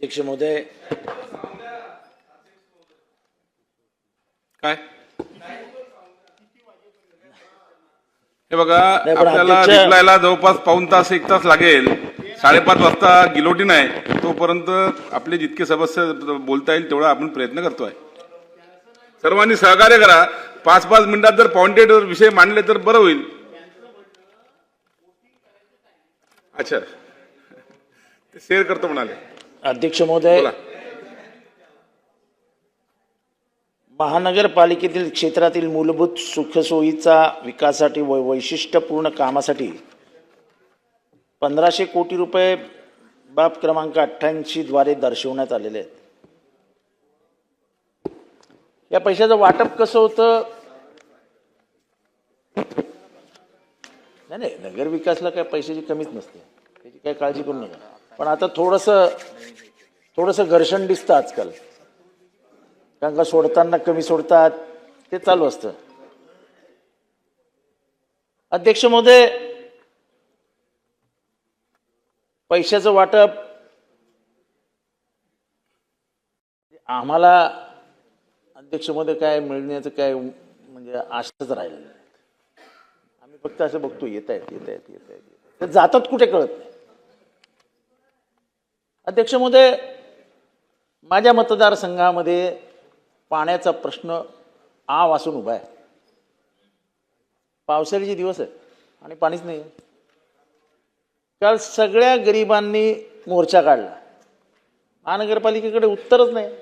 अध्यक्ष महोदय. काय? हे बघा नाही, पण आपल्याला अध्यक्ष- रिप्लायला जवळपास पाऊन तास एक तास लागेल. साडेपाच वाजता गिलोटी नाही तोपर्यंत आपले जितके सदस्य बोलता येईल तेवढा आपण प्रयत्न करतोय. सर्वांनी सहकार्य करा. पाच पाच मिनिटात जर पॉइंटेड विषय मांडले तर बरं होईल. अच्छा. ते शेअर करतो म्हणाले. अध्यक्ष महोदय महानगरपालिकेतील क्षेत्रातील मूलभूत सुखसोयीचा विकासासाठी व वैशिष्ट्यपूर्ण कामासाठी पंधराशे कोटी रुपये बाब क्रमांक अठ्ठ्याऐंशी द्वारे दर्शवण्यात आलेले आहेत. या पैशाचं वाटप कसं होतं? नाही नाही नगर विकासला काय पैशाची कमीच नसते. त्याची काय काळजी करू नका. पण आता थोडंसं थोडंसं घर्षण दिसतं आजकाल. कारण का सोडताना कमी सोडतात ते चालू असतं. अध्यक्ष महोदय पैशाचं वाटप आम्हाला अध्यक्ष महोदय काय मिळण्याचं काय म्हणजे आशाच राहिलेलं आम्ही फक्त असं बघतो येत आहेत येत आहेत येत आहेत ते जातात कुठे कळत नाही. अध्यक्ष महोदय माझ्या मतदारसंघामध्ये पाण्याचा प्रश्न आ वासून उभा आहे. पावसाळ्याचे दिवस आहेत आणि पाणीच नाही. काल सगळ्या गरिबांनी मोर्चा काढला. महानगरपालिकेकडे उत्तरच नाही.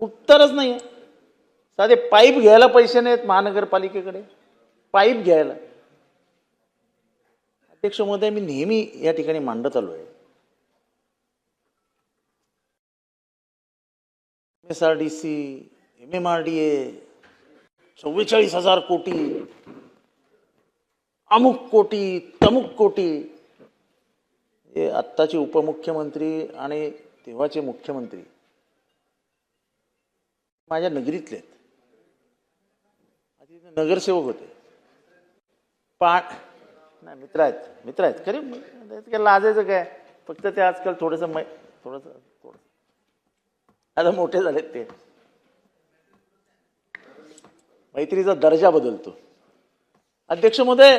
उत्तरच नाही. साधे पाईप घ्यायला पैसे नाहीत महानगरपालिकेकडे. पाईप घ्यायला. अध्यक्ष महोदय मी नेहमी या ठिकाणी मांडत आलो आहे S R D C M M R D A चव्वेचाळीस हजार कोटी अमुक कोटी तमुक कोटी हे आत्ताचे उपमुख्यमंत्री आणि तेव्हाचे मुख्यमंत्री माझ्या नगरीतले आहेत. आधी नगरसेवक होते. पा नाही मित्र आहेत मित्र आहेत. खरे लाजायचं काय? फक्त ते आजकाल थोडंसं मै थोडंसं थोडंसं आता मोठे झालेत ते. मैत्रीचा दर्जा बदलतो. अध्यक्ष महोदय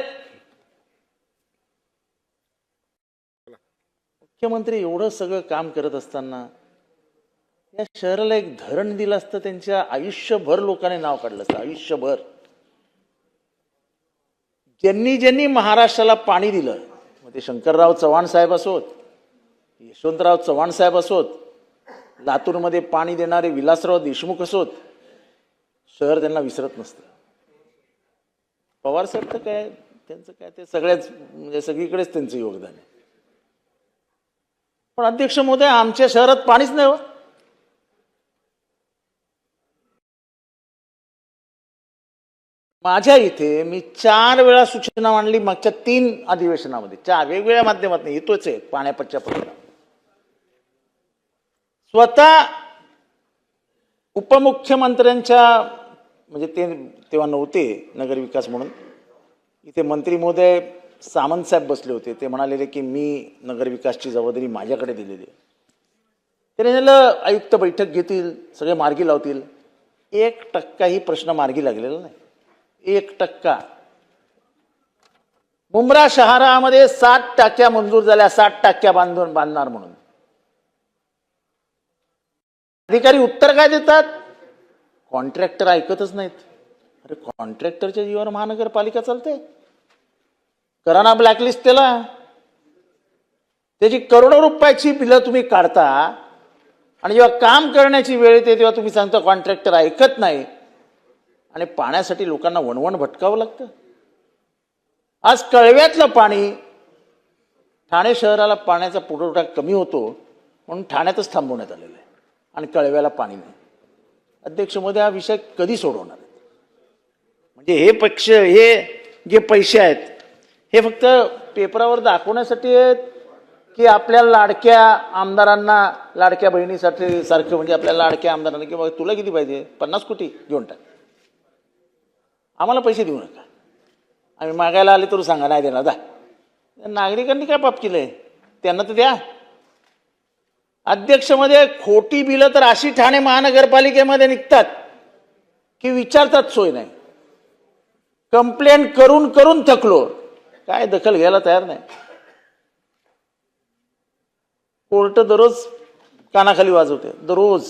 मुख्यमंत्री एवढं सगळं काम करत असताना या शहराला एक धरण दिलं असतं त्यांच्या आयुष्यभर लोकांनी नाव काढलं असतं आयुष्यभर. ज्यांनी ज्यांनी महाराष्ट्राला पाणी दिलं मग ते शंकरराव चव्हाण साहेब असोत यशवंतराव चव्हाण साहेब असोत लातूरमध्ये पाणी देणारे विलासराव देशमुख असोत शहर त्यांना विसरत नसतं. पवार साहेब तर काय त्यांचं काय ते सगळ्याच म्हणजे सगळीकडेच त्यांचं योगदान आहे. पण अध्यक्ष महोदय आमच्या शहरात पाणीच नाही हो. माझ्या इथे मी चार वेळा सूचना मांडली मागच्या तीन अधिवेशनामध्ये. चार वेगवेगळ्या माध्यमातून येतोच आहे पाण्यापच्या प्रश्न स्वतः उपमुख्यमंत्र्यांच्या म्हणजे ते तेव्हा नव्हते नगरविकास म्हणून. इथे मंत्री महोदय सामंतसाहेब बसले होते. ते म्हणालेले की मी नगरविकासची जबाबदारी माझ्याकडे दिलेली आहे. त्याने झालं आयुक्त बैठक घेतील सगळे मार्गी लावतील. एक टक्काही प्रश्न मार्गी लागलेला नाही. एक टक्का. मुंब्रा शहरामध्ये सात टाक्या मंजूर झाल्या सात टाक्या बांधून बांधणार म्हणून. अधिकारी उत्तर काय देतात? कॉन्ट्रॅक्टर ऐकतच नाहीत. अरे कॉन्ट्रॅक्टरच्या जीवावर महानगरपालिका चालते. करा ना ब्लॅकलिस्ट त्याला. त्याची करोडो रुपयाची बिलं तुम्ही काढता आणि जेव्हा काम करण्याची वेळ येते तेव्हा तुम्ही सांगता कॉन्ट्रॅक्टर ऐकत नाही. आणि पाण्यासाठी लोकांना वणवण भटकावं लागतं. आज कळव्यातलं पाणी ठाणे शहराला पाण्याचा पुरवठा कमी होतो म्हणून ठाण्यातच थांबवण्यात आलेलं आहे. आणि कळव्याला पाणी नाही. अध्यक्ष मोदी हा विषय कधी सोडवणार आहेत? म्हणजे हे पक्ष हे जे पैसे आहेत हे फक्त पेपरावर दाखवण्यासाठी आहेत की आपल्या लाडक्या आमदारांना लाडक्या बहिणीसाठी सारखं म्हणजे आपल्या लाडक्या आमदारांना की बाबा तुला किती पाहिजे? पन्नास कोटी घेऊन टाक. आम्हाला पैसे देऊ नका. आम्ही मागायला आले तर सांगा नाही देणार दा नागरिकांनी काय पाप आहे त्यांना तर द्या. अध्यक्षमध्ये खोटी बिलं तर अशी ठाणे महानगरपालिकेमध्ये निघतात की विचारतात सोय नाही. कंप्लेंट करून करून थकलो. काय दखल घ्यायला तयार नाही. कोर्ट दररोज कानाखाली वाजवते. दररोज.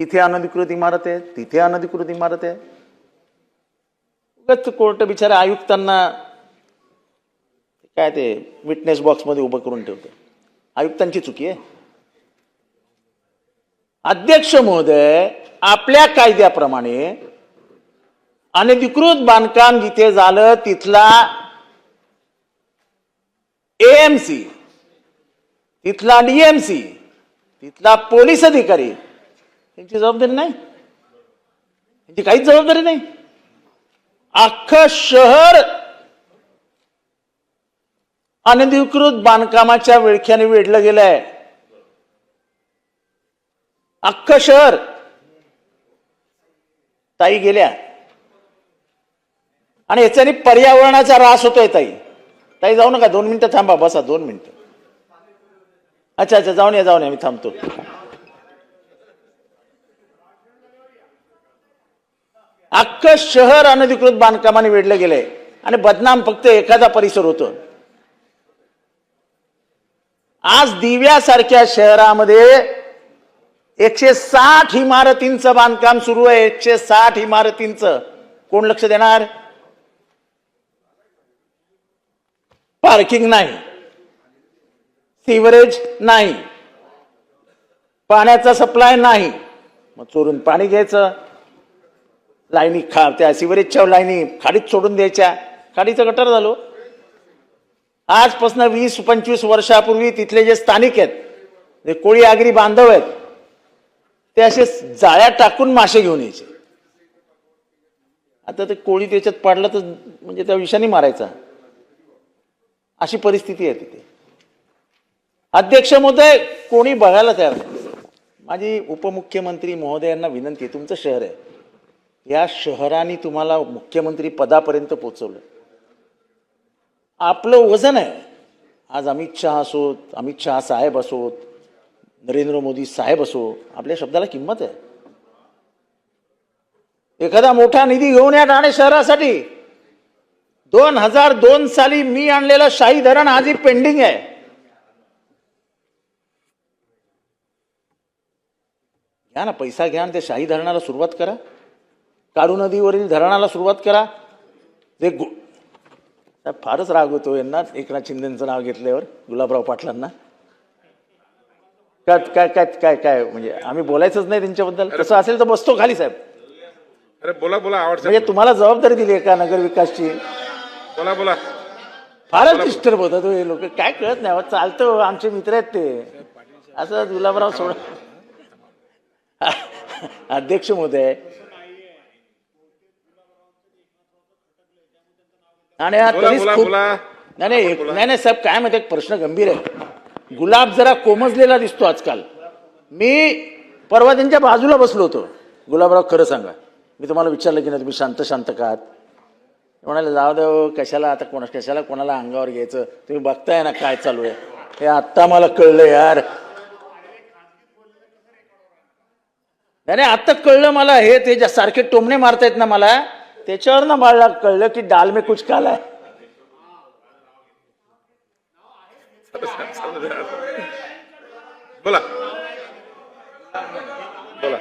इथे अनधिकृत इमारत आहे तिथे अनधिकृत इमारत आहे. कोर्ट बिचारा आयुक्तांना काय ते विटनेस बॉक्समध्ये उभं करून ठेवतं. आयुक्तांची चुकी आहे. अध्यक्ष महोदय आपल्या कायद्याप्रमाणे अनधिकृत बांधकाम जिथे झालं तिथला एएमसी तिथला डीएमसी तिथला पोलीस अधिकारी यांची जबाबदारी नाही. यांची काहीच जबाबदारी नाही. अख्खं शहर अनधिकृत बांधकामाच्या विळख्याने वेढलं गेलंय. अख्खं शहर ताई गेल्या. आणि याच्याने पर्यावरणाचा रास होतोय ताई. ताई जाऊ नका दोन मिनिटं थांबा बसा दोन मिनिटं. अच्छा अच्छा जाऊन या जाऊन या मी थांबतो. अख्खं शहर अनधिकृत बांधकामाने वेढलं गेलंय. आणि बदनाम फक्त एखादा परिसर होतो. आज दिव्यासारख्या शहरामध्ये एकशे साठ इमारतींचं बांधकाम सुरू आहे. एकशे साठ इमारतींचं. कोण लक्ष देणार? पार्किंग नाही. सिवरेज नाही. पाण्याचा सप्लाय नाही. मग चोरून पाणी घ्यायचं. लाईनी खा त्या सिवरेजच्या लाईनी खाडीत सोडून द्यायच्या. खाडीचं गटर झालो. आजपासून वीस पंचवीस वर्षापूर्वी तिथले जे स्थानिक आहेत जे कोळी आगरी बांधव आहेत ते असे जाळ्या टाकून मासे घेऊन यायचे. आता ते कोळी त्याच्यात पडलं तर म्हणजे त्या विषाने मारायचा. अशी परिस्थिती आहे तिथे. अध्यक्ष महोदय कोणी बघायला तयार नाही. माझी उपमुख्यमंत्री महोदयांना विनंती आहे तुमचं शहर आहे. या शहराने तुम्हाला मुख्यमंत्री पदापर्यंत पोचवलं आपलं वजन आहे. आज अमित शहा असोत अमित शहा साहेब असोत नरेंद्र मोदी साहेब असो आपल्या शब्दाला किंमत आहे. एखादा मोठा निधी घेऊन या ठाणे शहरासाठी. दोन हजार दोन साली मी आणलेलं शाही धरण आजही पेंडिंग आहे. घ्या ना पैसा घ्या आणि त्या शाही धरणाला सुरुवात करा. काळू नदीवरील धरणाला सुरुवात करा. जे साहेब, फारच राग होतो यांना. एकनाथ शिंदेचं नाव घेतल्यावर गुलाबराव पाटलांना. काय काय काय काय काय? म्हणजे आम्ही बोलायचंच नाही त्यांच्याबद्दल. तसं असेल तर बसतो खाली साहेब. अरे बोला बोला आवड म्हणजे तुम्हाला जबाबदारी दिली आहे का नगर विकासची. बोला बोला. फारच डिस्टर्ब होतात हो हे लोक. काय कळत नाही अहो, चालतं हो, आमचे मित्र आहेत ते. असं गुलाबराव सोड. अध्यक्ष महोदय आणि हा बोला तरीच बोला खूप बोला. नाही नाही एक- नाही नाही साहेब काय माहिती प्रश्न गंभीर आहे. गुलाब जरा कोमजलेला दिसतो आजकाल. मी परवा त्यांच्या बाजूला बसलो होतो. गुलाबराव खरं सांगा. मी तुम्हाला विचारलं की नाही तुम्ही शांत शांत का आहात? म्हणाले जाऊ दे हो, कशाला आता कोणा कशाला कोणाला अंगावर घ्यायचं? तुम्ही बघताय ना काय चालू आहे. हे आत्ता मला कळलं यार. नाही नाही आत्ता कळलं मला हे ते ज्या सारखे टोमणे मारतायत ना मला त्याच्यावर ना मला कळलं की डाल में कुछ काला है बोला. बोला.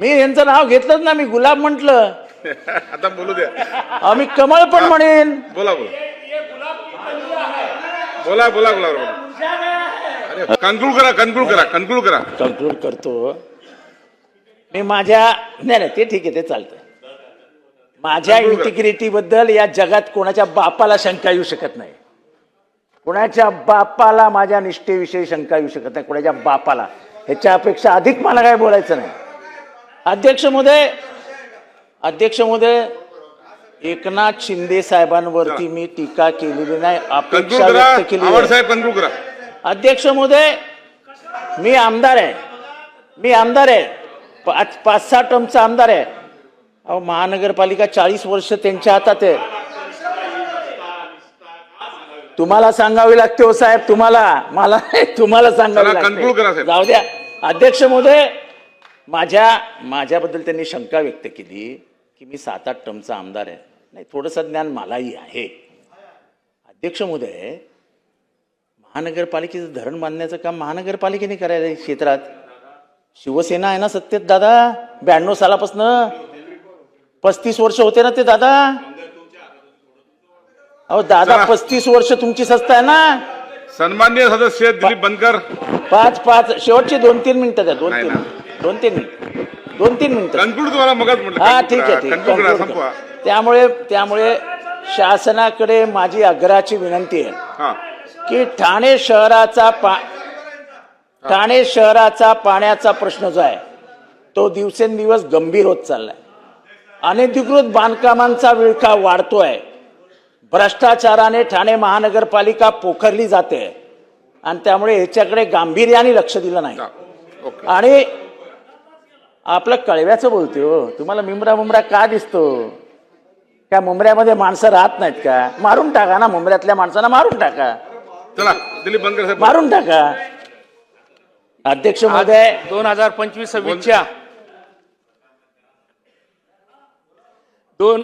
मी यांचं नाव घेतलंच ना मी गुलाब म्हंटल. आता बोलू द्या. आम्ही कमळ पण म्हणेन. बोला बोला. बोला बोला बोला बोला. कन्क्लूड करा कन्क्लूड करा कन्क्लूड करा. कन्क्लूड करतो. मी माझ्या नाही नाही ते ठीक आहे ते चालतं माझ्या Conclude करा. इंटिग्रिटी बद्दल या जगात कोणाच्या बापाला शंका येऊ शकत नाही. कोणाच्या बापाला माझ्या निष्ठेविषयी शंका येऊ शकत नाही कोणाच्या बापाला. ह्याच्यापेक्षा अधिक मला काय बोलायचं नाही. अध्यक्ष महोदय अध्यक्ष महोदय एकनाथ शिंदे साहेबांवरती मी टीका केलेली नाही अपेक्षा व्यक्त केली अध्यक्ष महोदय मी आमदार आहे. मी आमदार आहे. पाच पाच सहा टर्मचा आमदार आहे. अहो महानगरपालिका चाळीस वर्ष त्यांच्या हातात आहे. तुम्हाला सांगावी लागते हो साहेब तुम्हाला मला तुम्हाला सांगावी लागते. जाऊ द्या. अध्यक्ष महोदय माझ्या माझ्याबद्दल त्यांनी शंका व्यक्त केली की मी सात आठ टर्मचा आमदार आहे. नाही थोडंसं ज्ञान मलाही आहे. अध्यक्ष महोदय महानगरपालिकेचं धरण बांधण्याचं काम महानगरपालिकेने करायला क्षेत्रात. शिवसेना आहे ना सत्तेत दादा? ब्याण्णव सालापासनं पस्तीस वर्ष होते ना ते दादा? अहो दादा. पस्तीस वर्ष तुमची संस्था आहे ना? सन्मान्य सदस्य दिलीप बनकर. पाच पाच शेवटचे दोन तीन मिनिटं द्या दोन नाही तीन ना. दोन तीन मिनिट दोन तीन मिनिटं. कन्क्लूड तुम्हाला मगच म्हटलं. हा ठीक आहे ठीक conclude करा, आहे. त्यामुळे त्यामुळे शासनाकडे माझी आग्रहाची विनंती आहे हा. की ठाणे शहराचा पा ठाणे शहराचा पाण्याचा प्रश्न जो आहे तो दिवसेंदिवस गंभीर होत चाललाय. अनधिकृत बांधकामांचा विळखा वाढतोय. भ्रष्टाचाराने ठाणे महानगरपालिका पोखरली जाते आणि त्यामुळे ह्याच्याकडे गांभीर्याने लक्ष दिलं नाही. हा. ओके. आणि आपलं कळव्याचं बोलते हो. तुम्हाला मिमरा मुमरा का दिसतो? त्या मुंबऱ्यामध्ये माणसं राहत नाहीत का? मारून टाका ना मुंबऱ्यातल्या माणसांना मारून टाका. चला दिलीप बनकर मारून टाका. अध्यक्ष महोदय दोन हजार पंचवीस सव्वीसच्या दोन